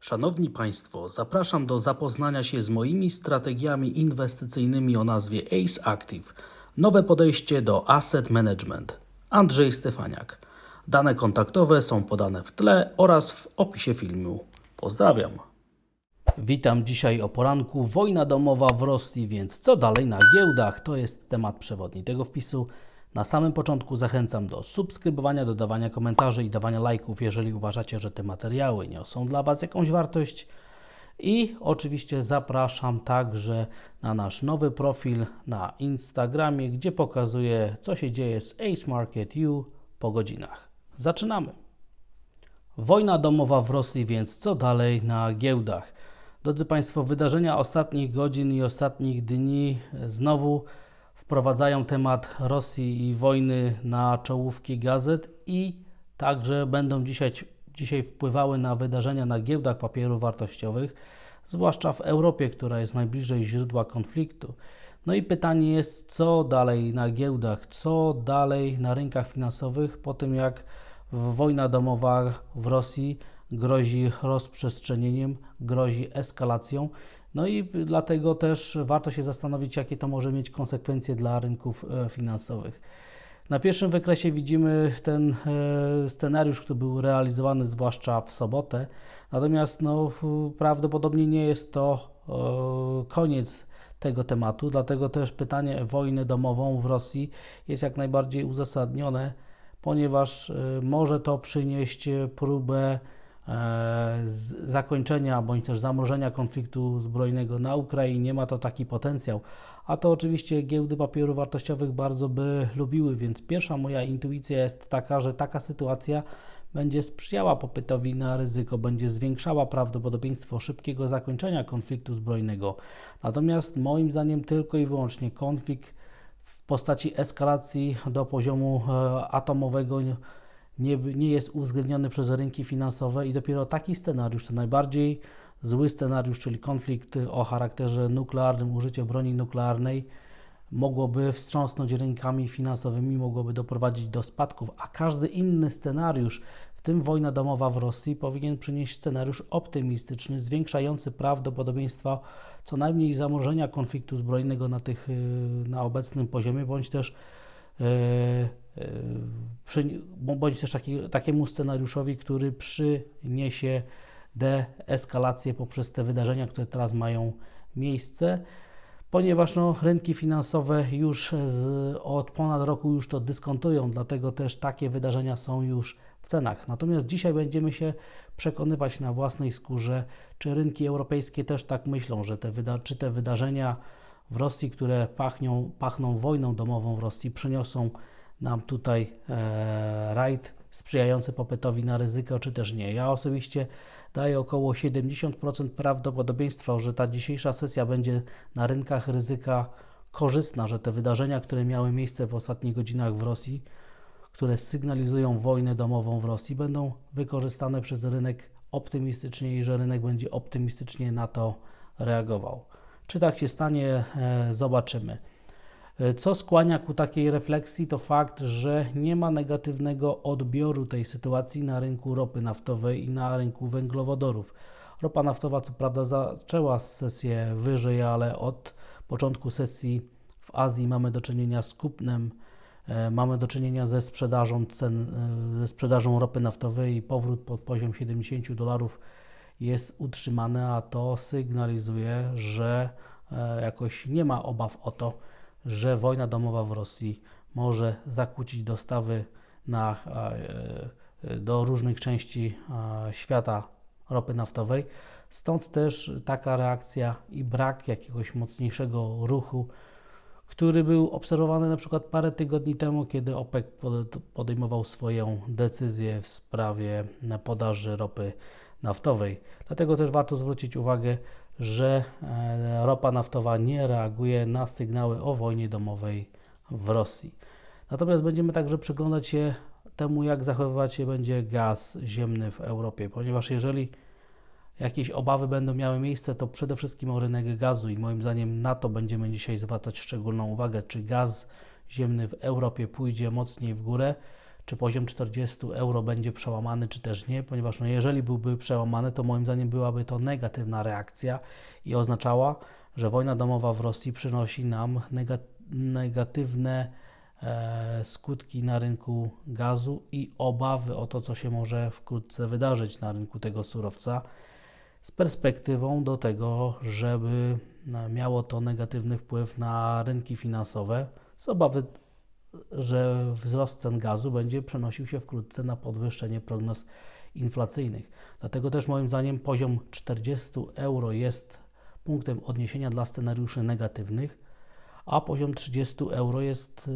Szanowni Państwo, zapraszam do zapoznania się z moimi strategiami inwestycyjnymi o nazwie ACE Active. Nowe podejście do asset management. Andrzej Stefaniak. Dane kontaktowe są podane w tle oraz w opisie filmu. Pozdrawiam. Witam dzisiaj o poranku. Wojna domowa w Rosji, więc co dalej na giełdach? To jest temat przewodni tego wpisu. Na samym początku zachęcam do subskrybowania, dodawania komentarzy i dawania lajków, jeżeli uważacie, że te materiały niosą dla Was jakąś wartość. I oczywiście zapraszam także na nasz nowy profil na Instagramie, gdzie pokazuję, co się dzieje z Ace Market U po godzinach. Zaczynamy. Wojna domowa w Rosji, więc co dalej na giełdach? Drodzy Państwo, wydarzenia ostatnich godzin i ostatnich dni znowu wprowadzają temat Rosji i wojny na czołówki gazet i także będą dzisiaj, dzisiaj wpływały na wydarzenia na giełdach papierów wartościowych, zwłaszcza w Europie, która jest najbliżej źródła konfliktu. No i pytanie jest, co dalej na giełdach, co dalej na rynkach finansowych po tym, jak wojna domowa w Rosji grozi rozprzestrzenieniem, grozi eskalacją. No i dlatego też warto się zastanowić, jakie to może mieć konsekwencje dla rynków e, finansowych. Na pierwszym wykresie widzimy ten e, scenariusz, który był realizowany zwłaszcza w sobotę. Natomiast no, prawdopodobnie nie jest to e, koniec tego tematu, dlatego też pytanie o wojnę domową w Rosji jest jak najbardziej uzasadnione, ponieważ może to przynieść próbę zakończenia bądź też zamrożenia konfliktu zbrojnego na Ukrainie. Ma to taki potencjał, a to oczywiście giełdy papierów wartościowych bardzo by lubiły, więc pierwsza moja intuicja jest taka, że taka sytuacja będzie sprzyjała popytowi na ryzyko, będzie zwiększała prawdopodobieństwo szybkiego zakończenia konfliktu zbrojnego. Natomiast moim zdaniem tylko i wyłącznie konflikt w postaci eskalacji do poziomu atomowego nie, nie jest uwzględniony przez rynki finansowe i dopiero taki scenariusz, to najbardziej zły scenariusz, czyli konflikt o charakterze nuklearnym, użycie broni nuklearnej, mogłoby wstrząsnąć rynkami finansowymi, mogłoby doprowadzić do spadków, a każdy inny scenariusz, w tym wojna domowa w Rosji, powinien przynieść scenariusz optymistyczny, zwiększający prawdopodobieństwo co najmniej zamorzenia konfliktu zbrojnego na, tych, na obecnym poziomie, bądź też bądź też taki, takiemu scenariuszowi, który przyniesie deeskalację poprzez te wydarzenia, które teraz mają miejsce, ponieważ no, rynki finansowe już z, od ponad roku już to dyskontują, dlatego też takie wydarzenia są już w cenach. Natomiast dzisiaj będziemy się przekonywać na własnej skórze, czy rynki europejskie też tak myślą, że te wyda- czy te wydarzenia w Rosji, które pachną wojną domową w Rosji, przyniosą nam tutaj e, rajd sprzyjający popytowi na ryzyko, czy też nie. Ja osobiście daję około 70% prawdopodobieństwa, że ta dzisiejsza sesja będzie na rynkach ryzyka korzystna, że te wydarzenia, które miały miejsce w ostatnich godzinach w Rosji, które sygnalizują wojnę domową w Rosji, będą wykorzystane przez rynek optymistycznie i że rynek będzie optymistycznie na to reagował. Czy tak się stanie, e, zobaczymy. E, co skłania ku takiej refleksji, to fakt, że nie ma negatywnego odbioru tej sytuacji na rynku ropy naftowej i na rynku węglowodorów. Ropa naftowa, co prawda, zaczęła sesję wyżej, ale od początku sesji w Azji mamy do czynienia z kupnem, e, mamy do czynienia ze sprzedażą cen, ze sprzedażą ropy naftowej i powrót pod poziom 70 dolarów jest utrzymany, a to sygnalizuje, że e, jakoś nie ma obaw o to, że wojna domowa w Rosji może zakłócić dostawy na, e, do różnych części świata ropy naftowej. Stąd też taka reakcja i brak jakiegoś mocniejszego ruchu, który był obserwowany na przykład parę tygodni temu, kiedy OPEC podejmował swoją decyzję w sprawie podaży ropy naftowej. Dlatego też warto zwrócić uwagę, że e, ropa naftowa nie reaguje na sygnały o wojnie domowej w Rosji. Natomiast będziemy także przyglądać się temu, jak zachowywać się będzie gaz ziemny w Europie, ponieważ jeżeli jakieś obawy będą miały miejsce, to przede wszystkim o rynek gazu i moim zdaniem na to będziemy dzisiaj zwracać szczególną uwagę, czy gaz ziemny w Europie pójdzie mocniej w górę, czy poziom 40 euro będzie przełamany, czy też nie, ponieważ no jeżeli byłby przełamany, to moim zdaniem byłaby to negatywna reakcja i oznaczała, że wojna domowa w Rosji przynosi nam nega- negatywne e, skutki na rynku gazu i obawy o to, co się może wkrótce wydarzyć na rynku tego surowca, z perspektywą do tego, żeby e, miało to negatywny wpływ na rynki finansowe, z obawy, że wzrost cen gazu będzie przenosił się wkrótce na podwyższenie prognoz inflacyjnych. Dlatego też moim zdaniem poziom 40 euro jest punktem odniesienia dla scenariuszy negatywnych, a poziom 30 euro jest,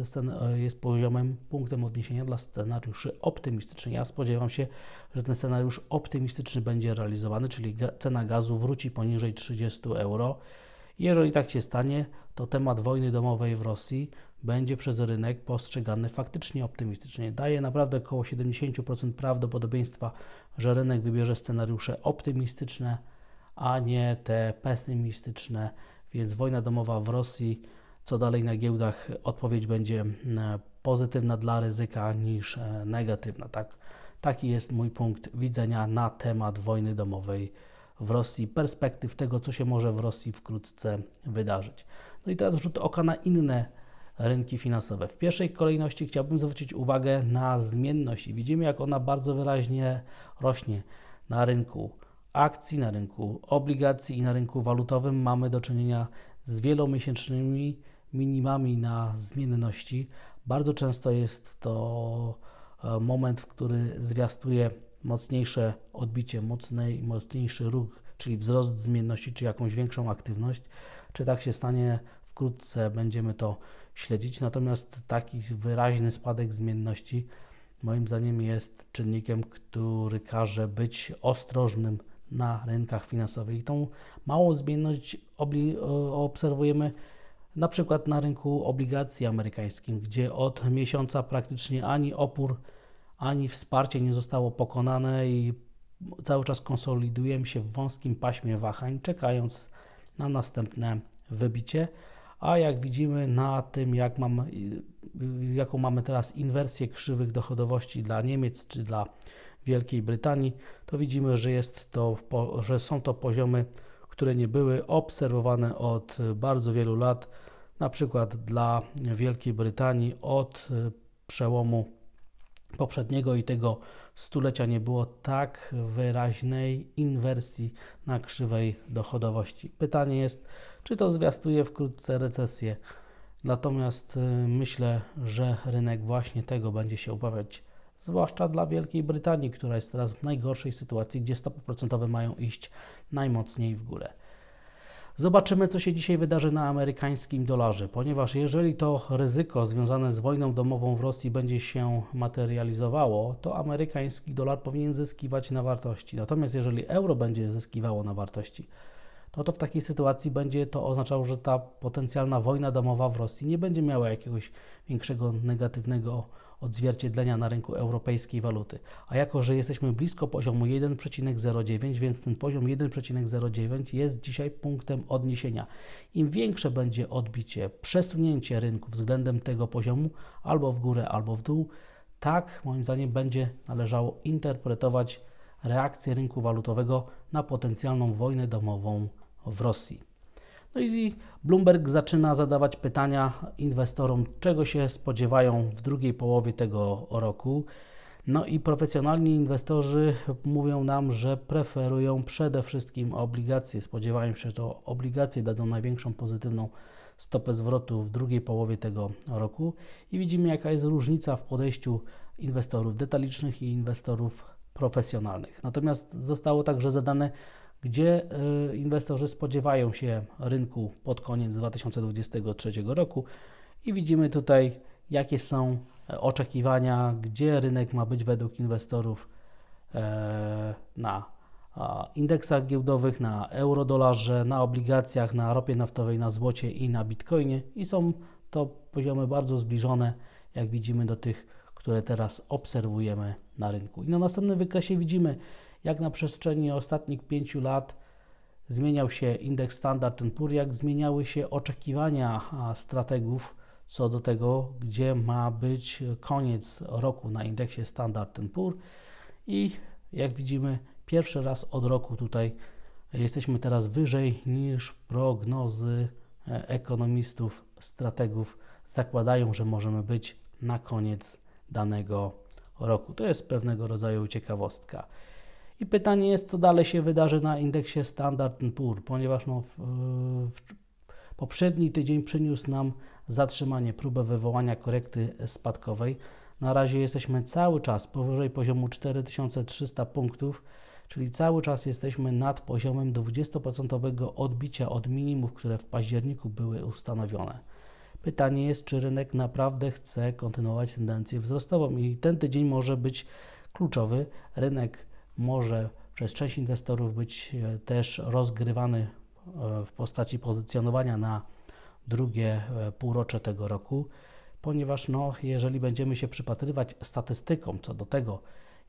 jest poziomem, punktem odniesienia dla scenariuszy optymistycznych. Ja spodziewam się, że ten scenariusz optymistyczny będzie realizowany, czyli cena gazu wróci poniżej 30 euro. Jeżeli tak się stanie, to temat wojny domowej w Rosji będzie przez rynek postrzegany faktycznie optymistycznie. Daje naprawdę około 70% prawdopodobieństwa, że rynek wybierze scenariusze optymistyczne, a nie te pesymistyczne. Więc wojna domowa w Rosji, co dalej na giełdach, odpowiedź będzie pozytywna dla ryzyka niż e, negatywna. Tak, taki jest mój punkt widzenia na temat wojny domowej w Rosji, perspektyw tego, co się może w Rosji wkrótce wydarzyć. No i teraz rzut oka na inne rynki finansowe. W pierwszej kolejności chciałbym zwrócić uwagę na zmienność i widzimy, jak ona bardzo wyraźnie rośnie na rynku akcji, na rynku obligacji i na rynku walutowym. Mamy do czynienia z wielomiesięcznymi minimami na zmienności. Bardzo często jest to e, moment, w który zwiastuje mocniejsze odbicie, mocnej, mocniejszy ruch, czyli wzrost zmienności, czy jakąś większą aktywność. Czy tak się stanie wkrótce, będziemy to śledzić. Natomiast taki wyraźny spadek zmienności moim zdaniem jest czynnikiem, który każe być ostrożnym na rynkach finansowych. I tą małą zmienność obserwujemy na przykład na rynku obligacji amerykańskim, gdzie od miesiąca praktycznie ani opór, ani wsparcie nie zostało pokonane i cały czas konsolidujemy się w wąskim paśmie wahań, czekając na następne wybicie. A jak widzimy na tym, jak mam, jaką mamy teraz inwersję krzywych dochodowości dla Niemiec czy dla Wielkiej Brytanii, to widzimy, że, jest to, że są to poziomy, które nie były obserwowane od bardzo wielu lat. Na przykład dla Wielkiej Brytanii od przełomu poprzedniego i tego stulecia nie było tak wyraźnej inwersji na krzywej dochodowości. Pytanie jest, czy to zwiastuje wkrótce recesję. Natomiast y, myślę, że rynek właśnie tego będzie się obawiać, zwłaszcza dla Wielkiej Brytanii, która jest teraz w najgorszej sytuacji, gdzie stopy procentowe mają iść najmocniej w górę. Zobaczymy, co się dzisiaj wydarzy na amerykańskim dolarze, ponieważ jeżeli to ryzyko związane z wojną domową w Rosji będzie się materializowało, to amerykański dolar powinien zyskiwać na wartości. Natomiast jeżeli euro będzie zyskiwało na wartości, no to w takiej sytuacji będzie to oznaczało, że ta potencjalna wojna domowa w Rosji nie będzie miała jakiegoś większego negatywnego odzwierciedlenia na rynku europejskiej waluty. A jako, że jesteśmy blisko poziomu 1,09, więc ten poziom 1,09 jest dzisiaj punktem odniesienia. Im większe będzie odbicie, przesunięcie rynku względem tego poziomu, albo w górę, albo w dół, tak moim zdaniem będzie należało interpretować reakcję rynku walutowego na potencjalną wojnę domową w Rosji. No i Bloomberg zaczyna zadawać pytania inwestorom, czego się spodziewają w drugiej połowie tego roku. No i profesjonalni inwestorzy mówią nam, że preferują przede wszystkim obligacje. Spodziewają się, że to obligacje dadzą największą pozytywną stopę zwrotu w drugiej połowie tego roku. I widzimy, jaka jest różnica w podejściu inwestorów detalicznych i inwestorów profesjonalnych. Natomiast zostało także zadane, gdzie y, inwestorzy spodziewają się rynku pod koniec 2023 roku i widzimy tutaj, jakie są e, oczekiwania, gdzie rynek ma być według inwestorów e, na indeksach giełdowych, na eurodolarze, na obligacjach, na ropie naftowej, na złocie i na bitcoinie i są to poziomy bardzo zbliżone, jak widzimy, do tych, które teraz obserwujemy na rynku. I na następnym wykresie widzimy, jak na przestrzeni ostatnich pięciu lat zmieniał się indeks Standard Poor's, jak zmieniały się oczekiwania strategów co do tego, gdzie ma być koniec roku na indeksie Standard Poor i jak widzimy pierwszy raz od roku tutaj jesteśmy teraz wyżej niż prognozy e, ekonomistów, strategów zakładają, że możemy być na koniec danego roku. To jest pewnego rodzaju ciekawostka. I pytanie jest, co dalej się wydarzy na indeksie Standard Poor, ponieważ no, w, w, poprzedni tydzień przyniósł nam zatrzymanie, próbę wywołania korekty spadkowej. Na razie jesteśmy cały czas powyżej poziomu 4300 punktów, czyli cały czas jesteśmy nad poziomem 20% odbicia od minimów, które w październiku były ustanowione. Pytanie jest, czy rynek naprawdę chce kontynuować tendencję wzrostową i ten tydzień może być kluczowy. Rynek może przez część inwestorów być e, też rozgrywany e, w postaci pozycjonowania na drugie e, półrocze tego roku, ponieważ no, jeżeli będziemy się przypatrywać statystykom co do tego,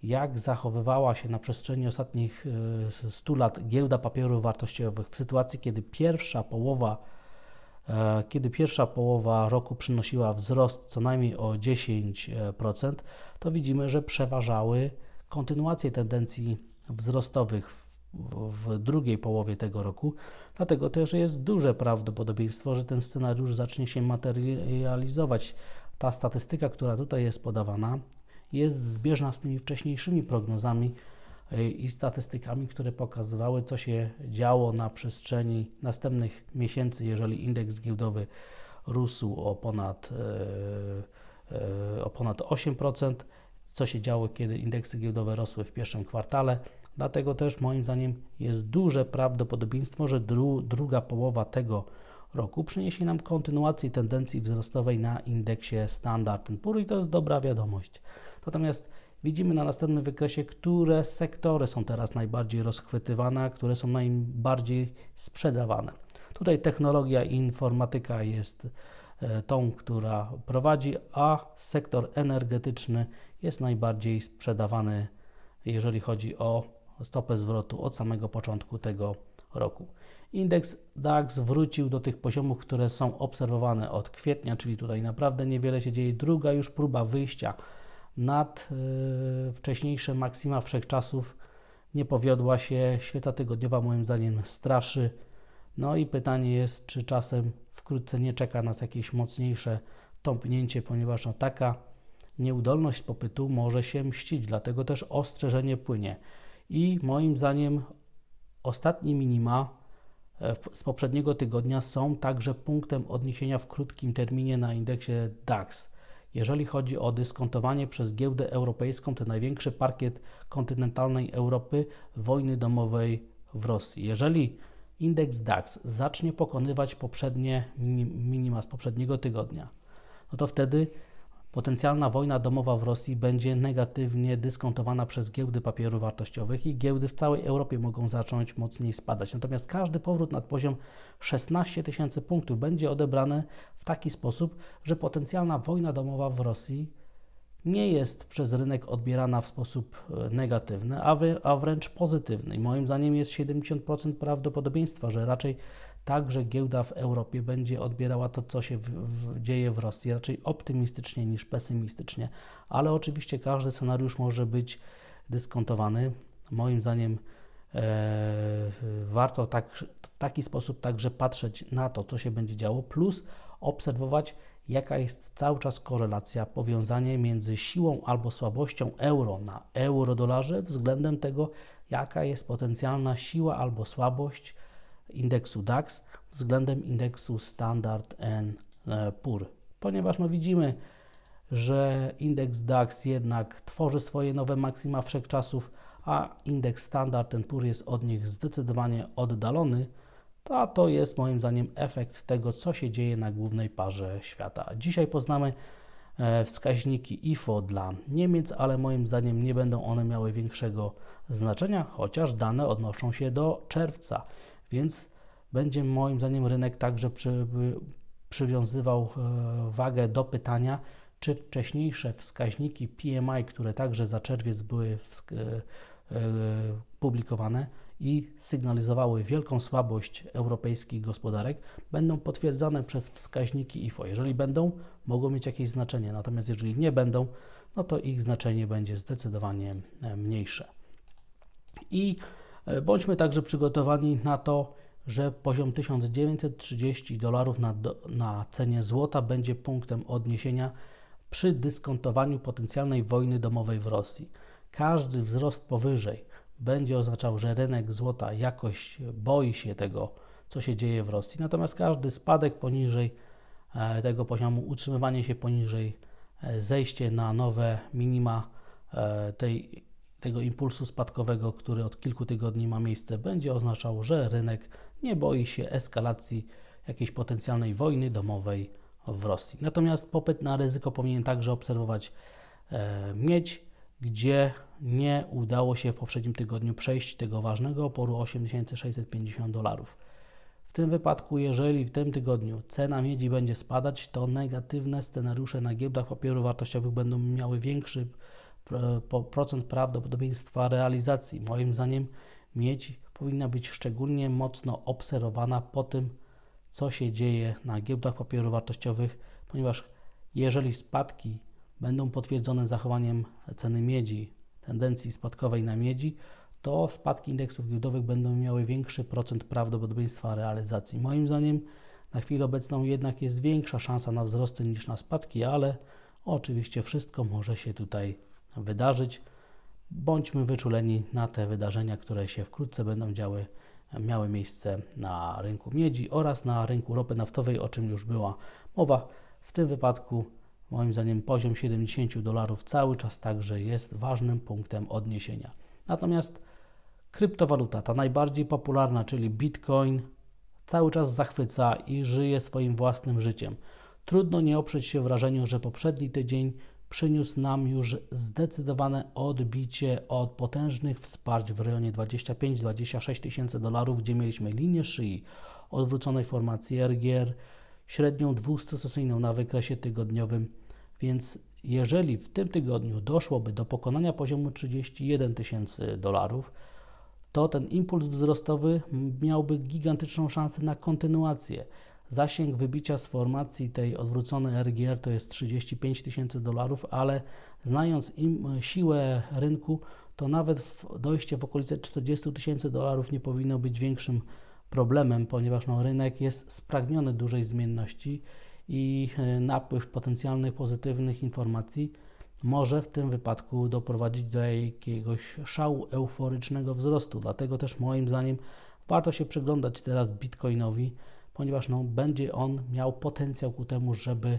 jak zachowywała się na przestrzeni ostatnich 100 lat giełda papierów wartościowych w sytuacji, kiedy pierwsza połowa kiedy pierwsza połowa roku przynosiła wzrost co najmniej o 10%, to widzimy, że przeważały kontynuację tendencji wzrostowych w, drugiej połowie tego roku. Dlatego też jest duże prawdopodobieństwo, że ten scenariusz zacznie się materializować. Ta statystyka, która tutaj jest podawana, jest zbieżna z tymi wcześniejszymi prognozami e, i statystykami, które pokazywały, co się działo na przestrzeni następnych miesięcy, jeżeli indeks giełdowy rósł o ponad, e, e, o ponad 8%, co się działo, kiedy indeksy giełdowe rosły w pierwszym kwartale. Dlatego też moim zdaniem jest duże prawdopodobieństwo, że dru, druga połowa tego roku przyniesie nam kontynuację tendencji wzrostowej na indeksie Standard Poor's i to jest dobra wiadomość. Natomiast widzimy na następnym wykresie, które sektory są teraz najbardziej rozchwytywane, które są najbardziej sprzedawane. Tutaj technologia i informatyka jest e, tą, która prowadzi, a sektor energetyczny jest najbardziej sprzedawany, jeżeli chodzi o stopę zwrotu od samego początku tego roku. Indeks DAX wrócił do tych poziomów, które są obserwowane od kwietnia, czyli tutaj naprawdę niewiele się dzieje. Druga już próba wyjścia nad yy, wcześniejsze maksima wszechczasów nie powiodła się. Świeca tygodniowa moim zdaniem straszy. No i pytanie jest, czy czasem wkrótce nie czeka nas jakieś mocniejsze tąpnięcie, ponieważ no taka nieudolność popytu może się mścić, dlatego też ostrzeżenie płynie. I moim zdaniem ostatnie minima e, z poprzedniego tygodnia są także punktem odniesienia w krótkim terminie na indeksie DAX. Jeżeli chodzi o dyskontowanie przez giełdę europejską, to największy parkiet kontynentalnej Europy wojny domowej w Rosji. Jeżeli indeks DAX zacznie pokonywać poprzednie minima z poprzedniego tygodnia, no to wtedy Potencjalna wojna domowa w Rosji będzie negatywnie dyskontowana przez giełdy papierów wartościowych i giełdy w całej Europie mogą zacząć mocniej spadać. Natomiast każdy powrót nad poziom 16 tysięcy punktów będzie odebrany w taki sposób, że potencjalna wojna domowa w Rosji nie jest przez rynek odbierana w sposób e, negatywny, a, wy, a wręcz pozytywny. I moim zdaniem jest 70% prawdopodobieństwa, że raczej także giełda w Europie będzie odbierała to, co się w, w, dzieje w Rosji, raczej optymistycznie niż pesymistycznie, ale oczywiście każdy scenariusz może być dyskontowany. Moim zdaniem e, warto tak, w taki sposób także patrzeć na to, co się będzie działo, plus obserwować, jaka jest cały czas korelacja, powiązanie między siłą albo słabością euro na euro-dolarze względem tego, jaka jest potencjalna siła albo słabość indeksu DAX względem indeksu Standard Poor, ponieważ no widzimy, że indeks DAX jednak tworzy swoje nowe maksima wszechczasów, a indeks Standard Poor jest od nich zdecydowanie oddalony, to to jest moim zdaniem efekt tego, co się dzieje na głównej parze świata. Dzisiaj poznamy e, wskaźniki IFO dla Niemiec, ale moim zdaniem nie będą one miały większego znaczenia, chociaż dane odnoszą się do czerwca więc będzie moim zdaniem rynek także przy, przywiązywał e, wagę do pytania, czy wcześniejsze wskaźniki PMI, które także za czerwiec były e, e, publikowane, i sygnalizowały wielką słabość europejskich gospodarek, będą potwierdzane przez wskaźniki IFO. Jeżeli będą, mogą mieć jakieś znaczenie, natomiast jeżeli nie będą, no to ich znaczenie będzie zdecydowanie mniejsze. I bądźmy także przygotowani na to, że poziom 1930 dolarów na, na cenie złota będzie punktem odniesienia przy dyskontowaniu potencjalnej wojny domowej w Rosji. Każdy wzrost powyżej będzie oznaczał, że rynek złota jakoś boi się tego, co się dzieje w Rosji, natomiast każdy spadek poniżej e, tego poziomu, utrzymywanie się poniżej, e, zejście na nowe minima e, tej, tego impulsu spadkowego, który od kilku tygodni ma miejsce, będzie oznaczał, że rynek nie boi się eskalacji jakiejś potencjalnej wojny domowej w Rosji. Natomiast popyt na ryzyko powinien także obserwować miedź, gdzie nie udało się w poprzednim tygodniu przejść tego ważnego oporu 8650 dolarów. W tym wypadku, jeżeli w tym tygodniu cena miedzi będzie spadać, to negatywne scenariusze na giełdach papierów wartościowych będą miały większy procent prawdopodobieństwa realizacji. Moim zdaniem miedź powinna być szczególnie mocno obserwowana po tym, co się dzieje na giełdach papierów wartościowych, ponieważ jeżeli spadki będą potwierdzone zachowaniem ceny miedzi, tendencji spadkowej na miedzi, to spadki indeksów giełdowych będą miały większy procent prawdopodobieństwa realizacji. Moim zdaniem na chwilę obecną jednak jest większa szansa na wzrosty niż na spadki, ale oczywiście wszystko może się tutaj wydarzyć. Bądźmy wyczuleni na te wydarzenia, które się wkrótce będą działy, miały miejsce na rynku miedzi oraz na rynku ropy naftowej, o czym już była mowa. W tym wypadku Moim zdaniem poziom 70 dolarów cały czas także jest ważnym punktem odniesienia. Natomiast kryptowaluta, ta najbardziej popularna, czyli Bitcoin, cały czas zachwyca i żyje swoim własnym życiem. Trudno nie oprzeć się wrażeniu, że poprzedni tydzień przyniósł nam już zdecydowane odbicie od potężnych wsparć w rejonie 25-26 tysięcy dolarów, gdzie mieliśmy linię szyi odwróconej formacji RGR, średnią dwustosunką na wykresie tygodniowym, więc jeżeli w tym tygodniu doszłoby do pokonania poziomu 31 tysięcy dolarów, to ten impuls wzrostowy miałby gigantyczną szansę na kontynuację. Zasięg wybicia z formacji tej odwróconej RGR to jest 35 tysięcy dolarów, ale znając im siłę rynku, to nawet dojście w okolice 40 tysięcy dolarów nie powinno być większym problemem, ponieważ no, rynek jest spragniony dużej zmienności i e, napływ potencjalnych pozytywnych informacji może w tym wypadku doprowadzić do jakiegoś szału euforycznego wzrostu. Dlatego też moim zdaniem warto się przyglądać teraz Bitcoinowi, ponieważ no, będzie on miał potencjał ku temu, żeby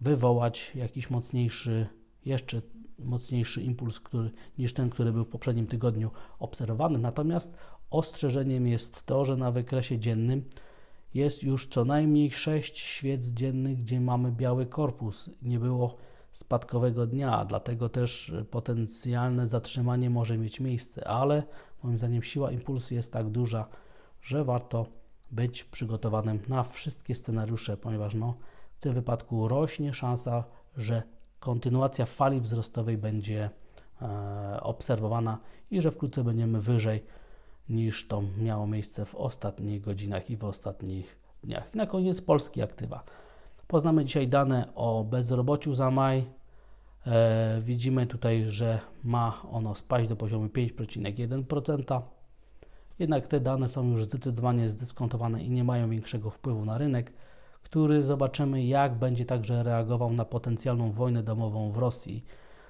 wywołać jakiś mocniejszy, jeszcze mocniejszy impuls który, niż ten, który był w poprzednim tygodniu obserwowany. Natomiast Ostrzeżeniem jest to, że na wykresie dziennym jest już co najmniej 6 świec dziennych, gdzie mamy biały korpus. Nie było spadkowego dnia, dlatego też potencjalne zatrzymanie może mieć miejsce, ale moim zdaniem siła impulsu jest tak duża, że warto być przygotowanym na wszystkie scenariusze, ponieważ no, w tym wypadku rośnie szansa, że kontynuacja fali wzrostowej będzie e, obserwowana i że wkrótce będziemy wyżej niż to miało miejsce w ostatnich godzinach i w ostatnich dniach. I na koniec polskie aktywa. Poznamy dzisiaj dane o bezrobociu za maj. E, widzimy tutaj, że ma ono spaść do poziomu 5,1%. Jednak te dane są już zdecydowanie zdyskontowane i nie mają większego wpływu na rynek, który zobaczymy, jak będzie także reagował na potencjalną wojnę domową w Rosji.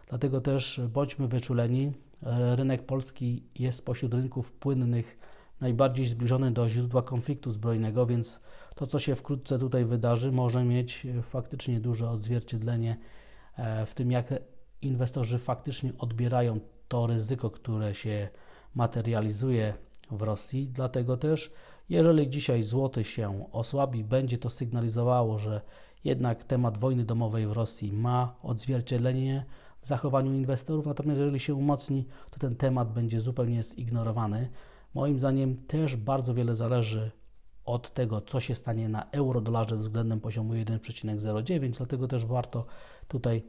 Dlatego też bądźmy wyczuleni, rynek polski jest spośród rynków płynnych najbardziej zbliżony do źródła konfliktu zbrojnego, więc to, co się wkrótce tutaj wydarzy, może mieć faktycznie duże odzwierciedlenie e, w tym, jak inwestorzy faktycznie odbierają to ryzyko, które się materializuje w Rosji. Dlatego też, jeżeli dzisiaj złoty się osłabi, będzie to sygnalizowało, że jednak temat wojny domowej w Rosji ma odzwierciedlenie w zachowaniu inwestorów, natomiast jeżeli się umocni, to ten temat będzie zupełnie zignorowany. Moim zdaniem też bardzo wiele zależy od tego, co się stanie na euro-dolarze względem poziomu 1,09, dlatego też warto tutaj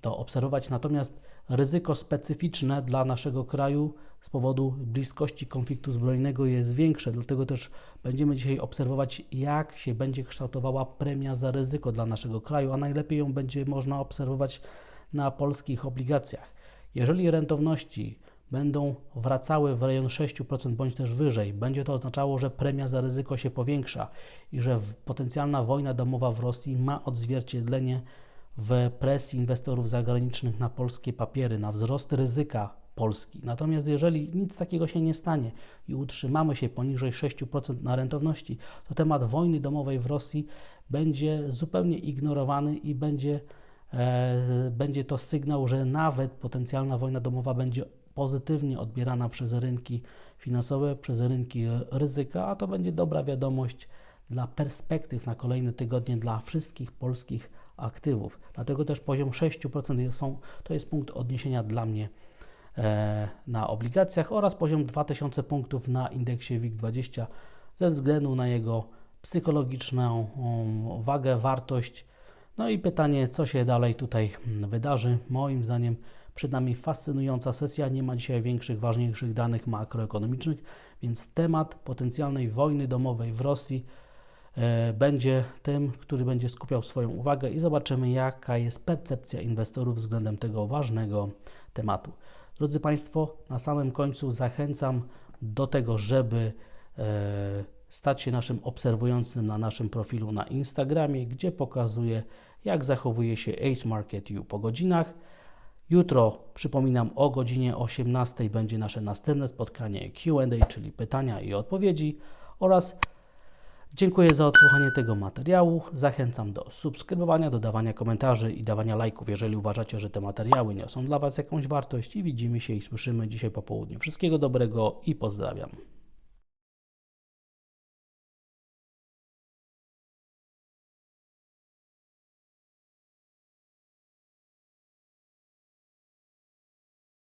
to obserwować. Natomiast ryzyko specyficzne dla naszego kraju z powodu bliskości konfliktu zbrojnego jest większe. Dlatego też będziemy dzisiaj obserwować, jak się będzie kształtowała premia za ryzyko dla naszego kraju, a najlepiej ją będzie można obserwować na polskich obligacjach. Jeżeli rentowności będą wracały w rejon 6% bądź też wyżej, będzie to oznaczało, że premia za ryzyko się powiększa i że potencjalna wojna domowa w Rosji ma odzwierciedlenie w presji inwestorów zagranicznych na polskie papiery, na wzrost ryzyka Polski. Natomiast jeżeli nic takiego się nie stanie i utrzymamy się poniżej 6% na rentowności, to temat wojny domowej w Rosji będzie zupełnie ignorowany i będzie, e, będzie to sygnał, że nawet potencjalna wojna domowa będzie pozytywnie odbierana przez rynki finansowe, przez rynki ryzyka, a to będzie dobra wiadomość dla perspektyw na kolejne tygodnie dla wszystkich polskich aktywów. Dlatego też poziom 6% jest, są, to jest punkt odniesienia dla mnie e, na obligacjach oraz poziom 2000 punktów na indeksie WIG20 ze względu na jego psychologiczną um, wagę, wartość. No i pytanie, co się dalej tutaj mm, wydarzy. Moim zdaniem przed nami fascynująca sesja. Nie ma dzisiaj większych, ważniejszych danych makroekonomicznych, więc temat potencjalnej wojny domowej w Rosji będzie tym, który będzie skupiał swoją uwagę i zobaczymy, jaka jest percepcja inwestorów względem tego ważnego tematu. Drodzy Państwo, na samym końcu zachęcam do tego, żeby e, stać się naszym obserwującym na naszym profilu na Instagramie, gdzie pokazuję, jak zachowuje się Ace Market U po godzinach. Jutro, przypominam, o godzinie 18 będzie nasze następne spotkanie QA, czyli pytania i odpowiedzi oraz Dziękuję za odsłuchanie tego materiału. Zachęcam do subskrybowania, dodawania komentarzy i dawania lajków, jeżeli uważacie, że te materiały niosą dla Was jakąś wartość. I widzimy się i słyszymy dzisiaj po południu. Wszystkiego dobrego i pozdrawiam.